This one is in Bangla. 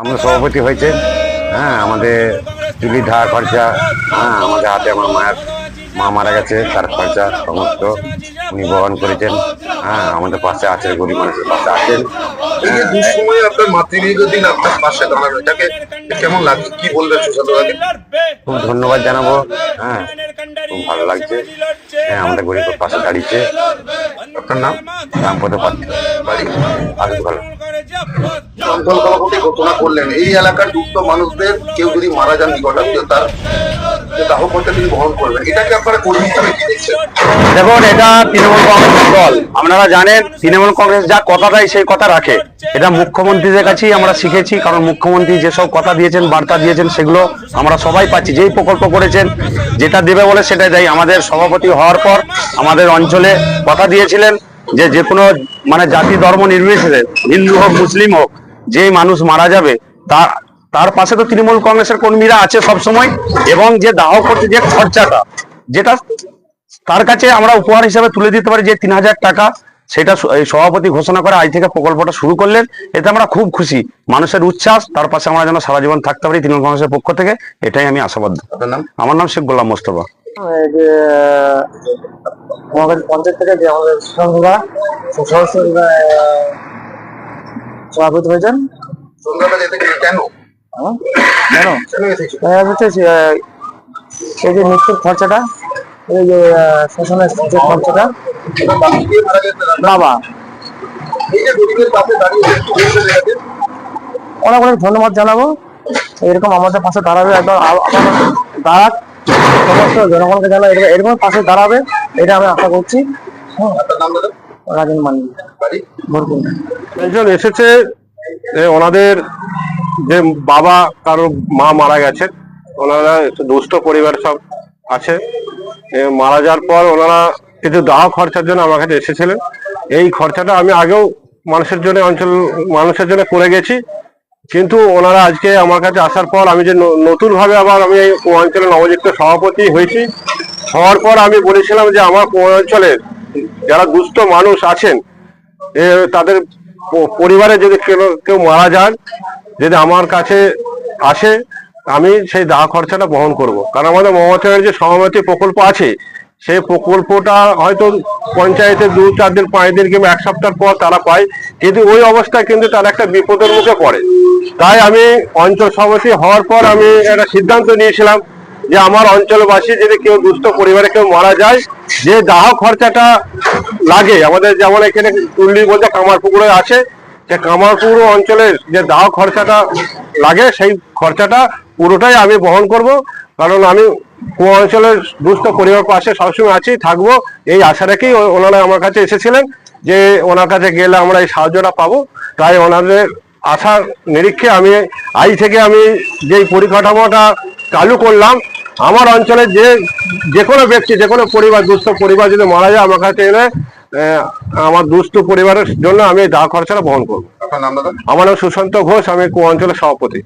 আমাদের সভাপতি হয়েছে। হ্যাঁ আমাদের চুলি ধা খরচা হ্যাঁ আমাদের হাতে আমার মায়ের মা মারা গেছে তার খরচা সমস্ত উনি বহন করেছেন। হ্যাঁ আমাদের পাশে আছেন গরিব মানুষের পাশে আছেন। এই যে দুঃসময়ে আপনার পাশে দাঁড়ানো এটাকে কেমন কি বলবেন খুব ধন্যবাদ জানাব। হ্যাঁ খুব ভালো লাগছে। হ্যাঁ আমাদের গরিবের পাশে দাঁড়িয়েছে। আপনার নাম? রামপদ পাত্র বাড়ি। আগে ভালো চঞ্চল সভাপতি ঘোষণা করলেন। এই এলাকার যুক্ত মানুষদের কেউ যদি মারা যান নিকটাত্মীয়, তার দাহ করতে তিনি বহন করবেন। এটাকে আপনারা কর্মী হিসাবে কি দেখুন, এটা তৃণমূল কংগ্রেস দল। আপনারা জানেন, তৃণমূল কংগ্রেস যা কথা দেয় সেই কথা রাখে। এটা মুখ্যমন্ত্রীদের কাছেই আমরা শিখেছি, কারণ মুখ্যমন্ত্রী যেসব কথা দিয়েছেন, বার্তা দিয়েছেন, সেগুলো আমরা সবাই পাচ্ছি। যেই প্রকল্প করেছেন, যেটা দেবে বলে সেটাই দেয়। আমাদের সভাপতি হওয়ার পর আমাদের অঞ্চলে কথা দিয়েছিলেন। যে যে কোনো মানে জাতি ধর্ম নির্বিশেষে হিন্দু হোক মুসলিম হোক যেই মানুষ মারা যাবে তা তার পাশে তো তৃণমূল কংগ্রেসের কর্মীরা আছে সব সময় এবং যে দাহ করতে যে খরচাটা যেটা তার কাছে আমরা উপহার হিসেবে তুলে দিতে পারি যে তিন হাজার টাকা সেটা এই সভাপতি ঘোষণা করে আজ থেকে প্রকল্পটা শুরু করলেন এতে আমরা খুব খুশি। মানুষের উচ্ছ্বাস তার পাশে আমরা যেন সারা জীবন থাকতে পারি তৃণমূল কংগ্রেসের পক্ষ থেকে এটাই আমি আশাবাদ। আমার নাম শেখ গোলাম মোস্তফা। যে আমাদের পঞ্চায়েত থেকে যে আমাদের সদস্য সভাপতি হয়েছেন। কেন? হ্যাঁ? কেন? আহ, এই যে মৃত্যুর খরচাটা এই যে যে বাবা অনেক অনেক ধন্যবাদ জানাব। এরকম আমাদের পাশে দাঁড়াবে একদম দাঁড়াক। সমস্ত জনগণকে জানা এরকম এরকম পাশে দাঁড়াবে, এটা আমি আশা করছি। রাজন মান্ডি। একজন এসেছে ওনাদের যে বাবা কারও মা মারা গেছেন ওনারা একটু দুস্থ পরিবার সব আছে। মারা যাওয়ার পর ওনারা কিছু দাহ খরচার জন্য আমার কাছে এসেছিলেন। এই খরচাটা আমি আগেও মানুষের জন্য, অঞ্চল মানুষের জন্য করে গেছি। কিন্তু ওনারা আজকে আমার কাছে আসার পর আমি যে নতুন ভাবে আবার আমি এই অঞ্চলে নবযুক্ত সভাপতি হয়েছি, হওয়ার পর আমি বলেছিলাম যে আমার অঞ্চলের যারা দুস্থ মানুষ আছেন তাদের পরিবারে যদি কেউ কেউ মারা যান, যদি আমার কাছে আসে, আমি সেই দাহ খরচাটা বহন করব। কারণ আমাদের মমতার যে সহমতি প্রকল্প আছে, সেই প্রকল্পটা হয়তো পঞ্চায়েতে দু চার দিন, পাঁচ দিন কিংবা এক সপ্তাহ পর তারা পায়। কিন্তু ওই অবস্থায় কিন্তু তার একটা বিপদের মুখে পড়ে। তাই আমি অঞ্চল সভাপতি হওয়ার পর আমি একটা সিদ্ধান্ত নিয়েছিলাম যে আমার অঞ্চলবাসী যদি কেউ দুস্থ পরিবারে কেউ মারা যায়, যে দাহ খরচাটা লাগে, আমাদের যেমন এখানে টুল্লি বলতে কামারপুকুরে আছে যে কামারপুর অঞ্চলের যে দাহ খরচাটা লাগে, সেই খরচাটা পুরোটাই আমি বহন করব। কারণ আমি কুয়া অঞ্চলের দুস্থ পরিবার পাশে সবসময় আছি, থাকব, এই আশা রেখেই ওনারা আমার কাছে এসেছিলেন। যে ওনার কাছে গেলে আমরা এই সাহায্যটা পাবো তাই ওনাদের আশার নিরীক্ষে আমি আজ থেকে আমি যেই পরিকাঠামোটা চালু করলাম আমার অঞ্চলে যে যে কোনো ব্যক্তি যে কোনো পরিবার দুস্থ পরিবার যদি মারা যায় আমার কাছে এলে আমার দুস্থ পরিবারের জন্য আমি দাহ খরচাটা বহন করব। আমার নাম সুশান্ত ঘোষ আমি কু অঞ্চলের সভাপতি।